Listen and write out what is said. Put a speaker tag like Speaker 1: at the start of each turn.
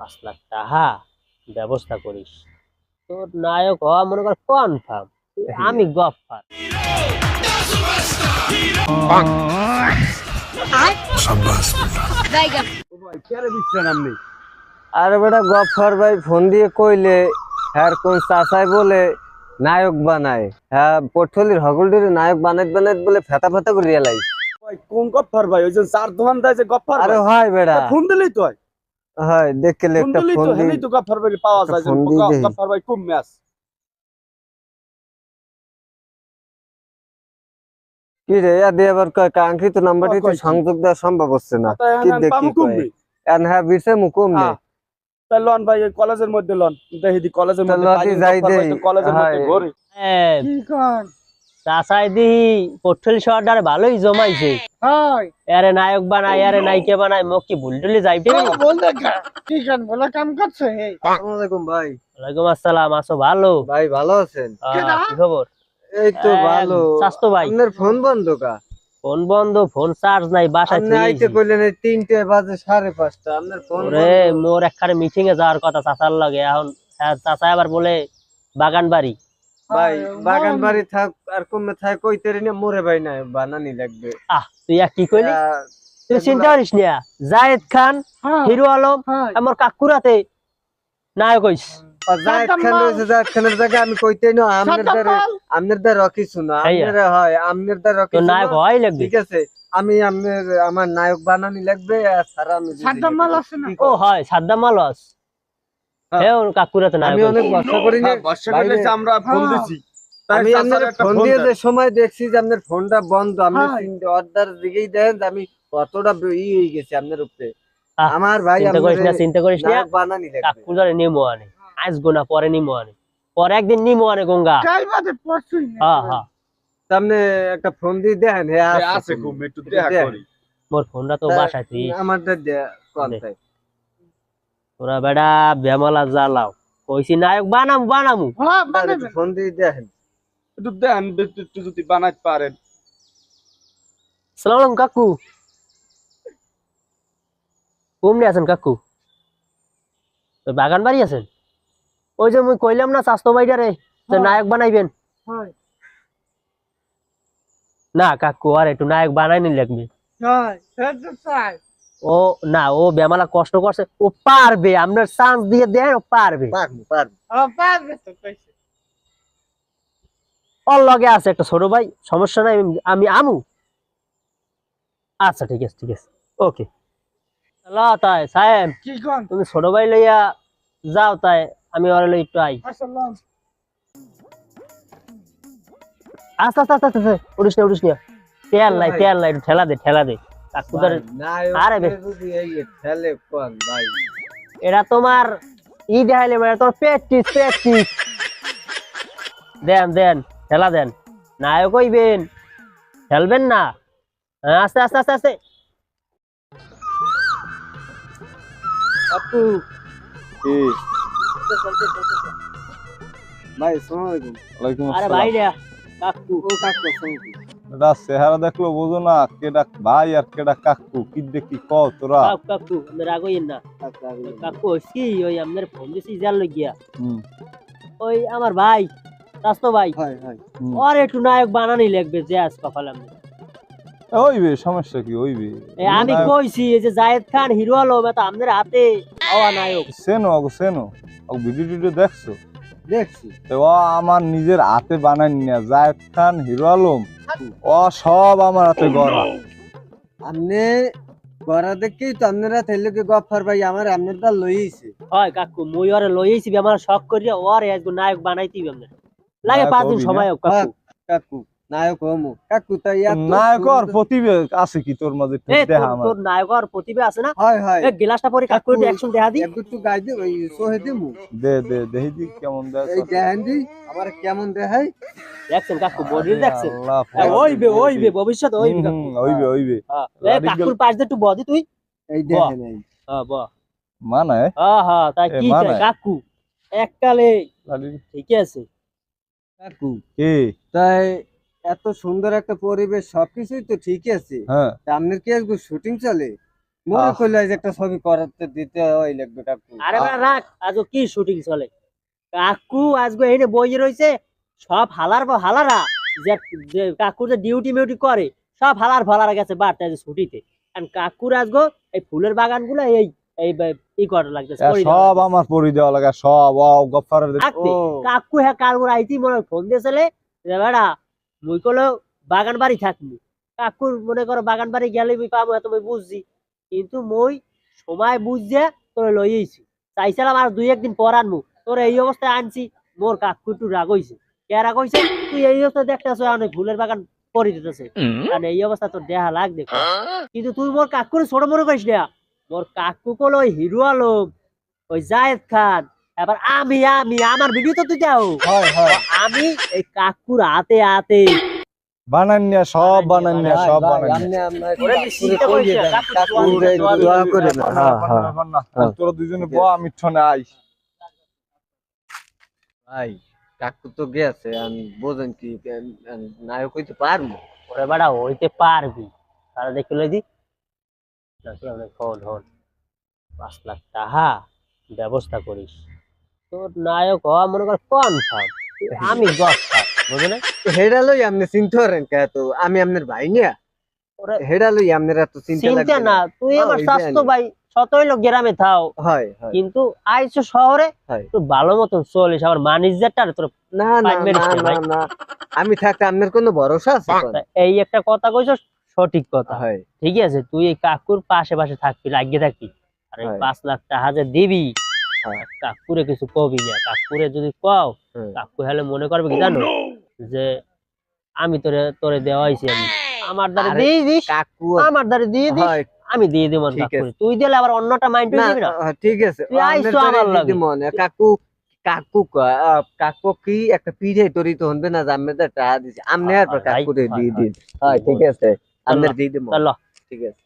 Speaker 1: পাঁচ লাখ টাকা ব্যবস্থা করিস। তোর নায়ক হওয়া মনে কর কনফার্ম আমি গফার
Speaker 2: আরে বেটা গফর ভাই ফোন দিয়ে কইলে হ্যার কোন চাচাই বলে নায়ক বানায়। হ্যাঁ পটলির হগলডির নায়ক বানাইত বানাইত বলে ফেতা ফেতা করে রিয়েলাইজ
Speaker 3: ভাই কোন গফার ভাই? ওই যে চার দোকান দেয় যে গফার
Speaker 2: আরে
Speaker 3: ভাই।
Speaker 2: হয় বেটা।
Speaker 3: ফোন দিলেই তো হয়।
Speaker 2: হয় দেখলে
Speaker 3: ফোন
Speaker 2: একটা ফোন
Speaker 3: তো
Speaker 2: দি
Speaker 3: তো গফার ভাই পাওয়া যায়। গফার ভাই খুব ম্যাচ
Speaker 2: কি রে ইয়া দিয়ে আবার কয় কাঙ্ক্ষিত নাম্বারটি তো সংযোগ দেওয়া সম্ভব হচ্ছে না। কি দেখি এন হ্যাঁ বিরসে মুকুম নে
Speaker 3: হ্যাঁ। তাই লন ভাই কলেজের মধ্যে লন। দেখি দি কলেজের মধ্যে
Speaker 2: যাই
Speaker 3: কলেজের মধ্যে। ঘোরে।
Speaker 1: হ্যাঁ।
Speaker 4: কি কন?
Speaker 1: চাচাই দিহি পটল শহরটার ভালোই জমাইছে।
Speaker 4: হয়।
Speaker 1: আরে নায়ক আরে নায়িকা বানায় মোক কি ভুল টুলি যাইতে
Speaker 4: বলতে বলে কাম করছে
Speaker 2: আসসালামু আলাইকুম ভাই।
Speaker 1: ওয়ালাইকুম আসসালাম আসো ভালো।
Speaker 2: ভাই ভালো আছেন?
Speaker 1: কি খবর
Speaker 2: এই তো ভালো।
Speaker 1: স্বাস্থ্য ভাই।
Speaker 2: আপনার ফোন বন্ধ কা?
Speaker 1: ফোন বন্ধ ফোন চার্জ নাই বাসায়
Speaker 2: আপনি
Speaker 1: থুই
Speaker 2: আইতে
Speaker 1: আইছি।
Speaker 2: কইলেন এই তিনটে বাজে সাড়ে পাঁচটা আপনার ফোন
Speaker 1: ওরে মোর একখানে মিটিং এ যাওয়ার কথা চাচার লাগে এখন হ্যাঁ, চাচা আবার বলে বাগান বাড়ি
Speaker 2: ভাই
Speaker 4: হয়,
Speaker 2: বাগান বাড়ি থাক আর কমে থাক মোরে ভাই না বানানি লাগবে।
Speaker 1: আহ তুই কি কইলি? তুই চিন্তা করিস না। জায়েদ খান
Speaker 4: হ্যাঁ,
Speaker 1: হিরো আলম আমার কাকুরাতে নায়ক হইস।
Speaker 2: জায়েদ খান রয়েছে জায়েদ খানের জায়গায় আমি কইতে না
Speaker 4: মাল।
Speaker 2: হয়।
Speaker 1: তো নায়ক হয় লাগবে।
Speaker 2: ঠিক আছে আমি আমার নায়ক বানানি লাগবে আর সারা আমি
Speaker 4: সাদ্দাম মাল আছে না?
Speaker 1: ও হয় সাদ্দাম মালস
Speaker 2: হ্যাঁ।
Speaker 1: হ্যাঁ। ওর কাকুরাতে নায়ক
Speaker 2: আমি অনেক
Speaker 1: হইছে।
Speaker 2: করি না
Speaker 3: হ্যাঁ, বর্ষা করলে আমরা ফোন
Speaker 4: হ্যাঁ।
Speaker 3: দিছি।
Speaker 2: আমি আপনার ফোন দিয়ে যে সময় দেখছি যে আপনার ফোনটা বন্ধ আমি
Speaker 4: হ্যাঁ।
Speaker 2: অর্ডার দিকেই দেন আমি কতটা ই হয়ে গেছি আপনার উপরে। আমার ভাই
Speaker 1: চিন্তা করিস না চিন্তা করিস না।
Speaker 2: বানানি লাগবে
Speaker 1: কাকু ধরে নিমো আনে। আজ গোনা পরে নিমো আনে। পরে একদিন নিমো আনে গঙ্গা। হ্যাঁ হ্যাঁ।
Speaker 2: সামনে একটা ফোন দিয়ে দেখেন। হ্যাঁ
Speaker 3: আছে
Speaker 2: ফোন।
Speaker 3: একটু দেখা করি।
Speaker 1: মোর ফোনটা তো বাসায় তুই
Speaker 2: আমারটা কোন
Speaker 1: দে।
Speaker 2: তাই।
Speaker 1: তোরা বেড়া বেমালা জ্বালাও। কইছি নায়ক বানামু বানামু।
Speaker 4: হ্যাঁ,
Speaker 2: ফোন দিয়ে দেখেন।
Speaker 3: একটু দেন একটু একটু যদি বানাইতে পারেন।
Speaker 1: সালাম কাকু। কমনি আছেন কাকু? বাগান বাড়ি আছেন? ওই যে মুই কইলাম না স্বাস্থ্য বাইডারে যে। নায়ক বানাইবেন।
Speaker 4: হয়,
Speaker 1: না কাকু আর একটু নায়ক বানাই নি লাগবে
Speaker 4: হয়, সেটা তো চাই।
Speaker 1: ও না ও বেমালা কষ্ট করছে। ও পারবে আপনার চান্স দিয়ে দেন ও পারবে।
Speaker 2: পারব পারব।
Speaker 4: পারবে তো কইছে।
Speaker 1: ওর লগে আছে একটা ছোট ভাই সমস্যা নাই আমি- আমি আচ্ছা ঠিক আছে ঠিক আছে। ওকে তাই সাহেব তুমি ছোট ভাই লইয়া যাও তাই আমি ওরে লই একটু আই।
Speaker 4: আসসালাম।
Speaker 1: আস্তে আস্তে আস্তে আস্তে আস্তে, উড়িস না উড়িস না। তেল নাই তেল নাই ঠেলা দে ঠেলা দে। আরে
Speaker 2: ঠেলে কোন ভাই।
Speaker 1: এটা তোমার ই দেখাইলে মানে তোমার প্র্যাকটিস প্র্যাকটিস দেন দেন ঠেলা দেন। নায়ক হইবেন খেলবেন না। হ্যাঁ, আস্তে আস্তে আস্তে আস্তে।
Speaker 2: আপু। ভাই আসসালামু আলাইকুম।
Speaker 3: ওয়ালাইকুম
Speaker 1: আরে ভাই রে কাকু।
Speaker 2: ও কাকু শুনছি
Speaker 5: এটা চেহারা দেখল বোঝো না কেডা ভাই আর কেডা কাকু? কি দেখি ক তোরা?
Speaker 1: কাকু কাকু আপনার না।
Speaker 2: আমি
Speaker 1: কাকু কি ওই আপনার ফোন দিছি লইয়া
Speaker 5: হুম,
Speaker 1: ওই আমার ভাই স্বাস্থ্য ভাই।
Speaker 2: হয় হয়।
Speaker 1: ওর একটু নায়ক বানানি লাগবে যে আজ কপাল আমি
Speaker 5: ওইবে সমস্যা কি? ওইবে
Speaker 1: এ, আমি কইছি এই যে জায়েদ খান হিরো আলম এটা আমাদের হাতে। হওয়া নায়ক।
Speaker 5: সেনো আগো সেনো। আগো ভিডিও টিডিও দেখছ?
Speaker 2: দেখছি।
Speaker 5: তো আমার নিজের হাতে বানাই না। জায়েদ খান হিরো আলম। ও সব আমার হাতে গড়া।
Speaker 2: আপনি গড়া দেখেই তো আপনারা তেলকে গফার ভাই আমার আপনার দা লইছে।
Speaker 1: হয় কাকু মুই ওরে লইছি আমার শখ করিয়া ওরে আজকে নায়ক বানাইতেই আমরা লাগে পাঁচ দিন সময় কাকু।
Speaker 2: কাকু। নায়ক হমু। কাকু
Speaker 5: নায়কর
Speaker 2: সুন্দর-
Speaker 5: প্রতিভা আছে কি তোর মাঝে একটু
Speaker 1: এই
Speaker 5: দেখা
Speaker 1: তোর-
Speaker 5: আমার?
Speaker 1: তোর নায়কর প্রতিভা আছে না?
Speaker 2: হয় হয়।
Speaker 1: এই গিলাসটা পরে কাকু একটু অ্যাকশন দেখা দি।
Speaker 2: একটু গাই দে ওই সোহে দিমু
Speaker 5: দে দে দেখি দি কেমন দেখ
Speaker 2: এই দেখেন দি আমার কেমন দেখাই
Speaker 1: দেখছেন কাকু বডি দেখছেন?
Speaker 5: আল্লাহ,
Speaker 1: এ, ওইবে ওইবে ভবিষ্যৎ ওইবে
Speaker 5: ওইবে ওইবে।
Speaker 1: হ্যাঁ। এই কাকুর পাশ দিয়ে একটু বদি তুই।
Speaker 2: এই দেখেন এই।
Speaker 1: হ্যাঁ বাহ।
Speaker 5: মানে
Speaker 1: হ্যাঁ হ্যাঁ তাই কি চাই, কাকু? এককালে। ঠিকই আছে।
Speaker 2: কাকু
Speaker 5: কে?
Speaker 2: তাই এত সুন্দর একটা পরিবেশ সবকিছুই তো ঠিক আছে।
Speaker 5: হ্যাঁ।
Speaker 2: আপনার কি আজকে শুটিং চলে? মনে। করলে যে একটা ছবি করাতে দিতে হয় লাগবে কাকু।
Speaker 1: আরে রাখ আজও কি শুটিং চলে? কাকু আজকে এনে বইয়ে রয়েছে সব হালার হালারা যে কাকুর যে ডিউটি মিউটি করে সব হালার ফালারা গেছে বাড়তে আছে ছুটিতে। কারণ কাকুর আজকে এই ফুলের বাগানগুলো এই এই করা লাগতেছে
Speaker 5: সব আমার পরি দেওয়া লাগে সব ও। গফারের
Speaker 1: কাকু হ্যাঁ কাকুর আইতি মনে হয় ফোন দিয়েছিলে বেড়া মুই কলো বাগান বাড়ি থাকবি কাকুর মনে করো বাগান বাড়ি গেলে মুই পাবো এত মুই বুঝছি। কিন্তু মই সময় বুঝছে তোর লইয়েছি চাইছিলাম আর দুই একদিন পর আনব তোর এই অবস্থায় আনছি মোর কাকু একটু রাগ হইছে। কে রাগ হইছে? তুই এই অবস্থা দেখতেছ অনেক ফুলের বাগান করে দিতেছে কারণ এই অবস্থা তোর দেহা লাগ দেখো। কিন্তু তুই মোর কাকুর ছোট মনে করিস না। মোর কাকু কল ওই হিরো আলম ওই জায়েদ খান এবার আমি আমি আমার ভিডিও তো তুই যাও
Speaker 5: হয় হয়
Speaker 1: আমি এই কাকুর হাতে হাতে
Speaker 5: বানান নিয়া সব বানান নিয়া সব
Speaker 2: ভাই,
Speaker 5: বানান
Speaker 2: আপনি আপনার
Speaker 1: ওরে
Speaker 2: কাকুরে
Speaker 1: চিন্তা
Speaker 2: কই
Speaker 1: করিস না,
Speaker 2: দেন,
Speaker 1: কাকুর
Speaker 2: কাকুরে
Speaker 1: দোয়া দিবেন,
Speaker 2: দোয়া
Speaker 1: দোয়া
Speaker 2: করে
Speaker 5: ব্যাপার
Speaker 2: দেন।
Speaker 5: না,
Speaker 2: হ্যাঁ,
Speaker 5: ব্যাপার না,
Speaker 2: হ্যাঁ।
Speaker 5: ব্যাপার না।
Speaker 2: হ্যাঁ।
Speaker 5: তোরা দুজনে ব আমি ঠনে আই
Speaker 2: ভাই কাকু তো গেছে আমি বোঝেন কি নায়ক হইতে পারব
Speaker 1: ওরে বাড়া হইতে পারবি তারা দেখে লই হন হন পাঁচ লাখ টাকা ব্যবস্থা করিস তোর নায়ক হওয়া মনে কর কনফার্ম আমি দশ বুঝলে? না
Speaker 2: হেডা লই আপনি চিন্তা করেন কে তো আমি আপনার ভাই নিয়া? হেডা লই আপনার এত চিন্তা
Speaker 1: চিন্তা না তুই
Speaker 2: হ্যাঁ,
Speaker 1: আমার স্বাস্থ্য
Speaker 2: আমি।
Speaker 1: ভাই লোক গ্রামে থাও।
Speaker 2: হয় হয়।
Speaker 1: কিন্তু আইছো শহরে
Speaker 2: হয়।
Speaker 1: তুই ভালো মতন চলিস আমার ম্যানেজারটা তোর
Speaker 2: না না না
Speaker 1: না,
Speaker 2: আমি থাকতে আপনার কোনো ভরসা আছে
Speaker 1: এই একটা কথা কইছো সঠিক কথা।
Speaker 2: হয়।
Speaker 1: ঠিক আছে তুই এই কাকুর পাশে পাশে থাকবি লাগিয়ে থাকবি। আর এই পাঁচ লাখ টাকা যে দিবি
Speaker 2: হয়।
Speaker 1: কাকুরে কিছু কবি না কাকুরে যদি কও কাকু হলে মনে করবে কি জানো? যে আমি তোরে তোরে দেওয়া হয়েছি আমি আমার দ্বারে দিয়ে দিস।
Speaker 2: কাকু
Speaker 1: আমার দ্বারে দিয়ে দিস। আমি দিয়ে দিব তুই দিলে আবার অন্যটা মাইন্ড
Speaker 2: না
Speaker 1: দিবি না?
Speaker 2: ঠিক আছে।
Speaker 1: তুই
Speaker 2: আপনার
Speaker 1: আমার লগে।
Speaker 2: মনে। কাকু কাকু কাকু কি একটা পিঠে তরি তো হনবে না তো টাকা দিছি। আপনি আর
Speaker 1: হয়,
Speaker 2: কাকু দিয়ে
Speaker 1: হয়।
Speaker 2: দিন হয়। ঠিক আছে।
Speaker 1: চলো।
Speaker 2: দিয়ে দিব।
Speaker 1: চলো
Speaker 2: ঠিক আছে।